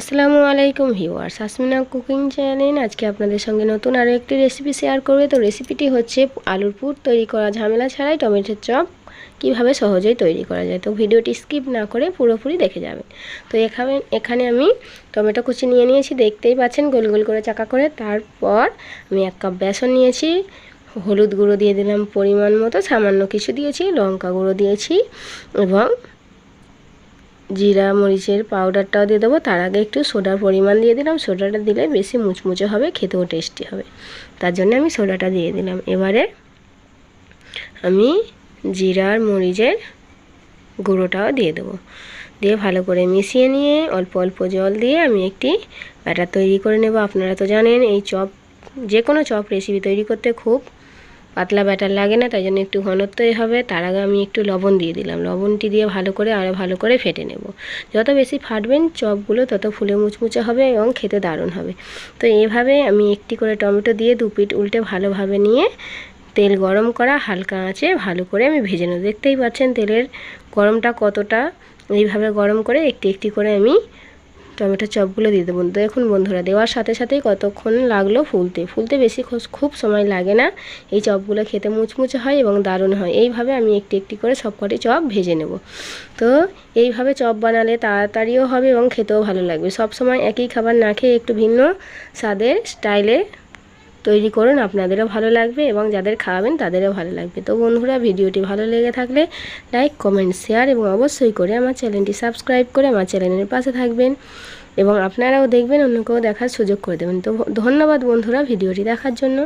আসসালামু আলাইকুম viewers, Asmina cooking channel. আজকে আপনাদের সঙ্গে নতুন আরও একটি রেসিপি শেয়ার করবে। তো রেসিপিটি হচ্ছে আলুর পুর তৈরি করা ঝামেলা ছাড়াই টমেটোর চপ। কীভাবে সহজেই তৈরি করা যায়? তো ভিডিওটি স্কিপ না করে পুরোপুরি দেখে যাবেন তো এখানে এখানে আমি টমেটো কুচি নিয়ে নিয়েছি। দেখতেই পাচ্ছেন, গোল গোল করে চাকা করে। তারপর আমি এক কাপ বেসন নিয়েছি। হলুদ গুঁড়ো দিয়ে দিলাম পরিমাণ মতো। সামান্য কিছু দিয়েছি, লঙ্কা গুঁড়ো দিয়েছি এবং জিরা, মরিচের পাউডারটাও দিয়ে দেবো। তার আগে একটু সোডার পরিমাণ দিয়ে দিলাম। সোডাটা দিলে বেশি মুচমুচে হবে, খেতেও টেস্টি হবে। তার জন্য আমি সোডাটা দিয়ে দিলাম। এবারে আমি জিরা আর মরিচের গুঁড়োটাও দিয়ে দেবো। দিয়ে ভালো করে মিশিয়ে নিয়ে অল্প অল্প জল দিয়ে আমি একটি ব্যাটার তৈরি করে নেব। আপনারা তো জানেন, এই চপ যে কোনো চপ রেসিপি তৈরি করতে খুব পাতলা ব্যাটার লাগে না, তাই জন্য একটু ঘনত্বই হবে। তার আগে আমি একটু লবণ দিয়ে দিলাম। লবণটি দিয়ে ভালো করে আরও ভালো করে ফেটে নেব। যত বেশি ফাটবেন চপগুলো, তত ফুলে মুচমুচে হবে এবং খেতে দারুণ হবে। তো এভাবে আমি একটি করে টমেটো দিয়ে দু পিঠ উল্টে ভালোভাবে নিয়ে তেল গরম করা, হালকা আঁচে ভালো করে আমি ভেজে নেব। দেখতেই পাচ্ছেন তেলের গরমটা কতটা। এইভাবে গরম করে একটি একটি করে আমি টমেটো চপগুলো দিয়ে দেবো তো এখন বন্ধুরা, দেওয়ার সাথে সাথেই কতক্ষণ লাগল ফুলতে। ফুলতে বেশি খুব সময় লাগে না। এই চপগুলো খেতে মুচমুচে হয় এবং দারুণ হয়। এইভাবে আমি একটি একটি করে সবকটি চপ ভেজে নেব। তো এইভাবে চপ বানালে তাড়াতাড়িও হবে এবং খেতেও ভালো লাগবে। সব সময় একই খাবার না খেয়ে একটু ভিন্ন স্বাদের স্টাইলে তৈরি করুন, আপনাদেরও ভালো লাগবে এবং যাদের খাওয়াবেন তাদেরও ভালো লাগবে। তো বন্ধুরা, ভিডিওটি ভালো লেগে থাকলে লাইক, কমেন্ট, শেয়ার এবং অবশ্যই করে আমার চ্যানেলটি সাবস্ক্রাইব করে আমার চ্যানেলের পাশে থাকবেন এবং আপনারাও দেখবেন অন্য কেউ দেখার সুযোগ করে দেবেন। তো ধন্যবাদ বন্ধুরা ভিডিওটি দেখার জন্য।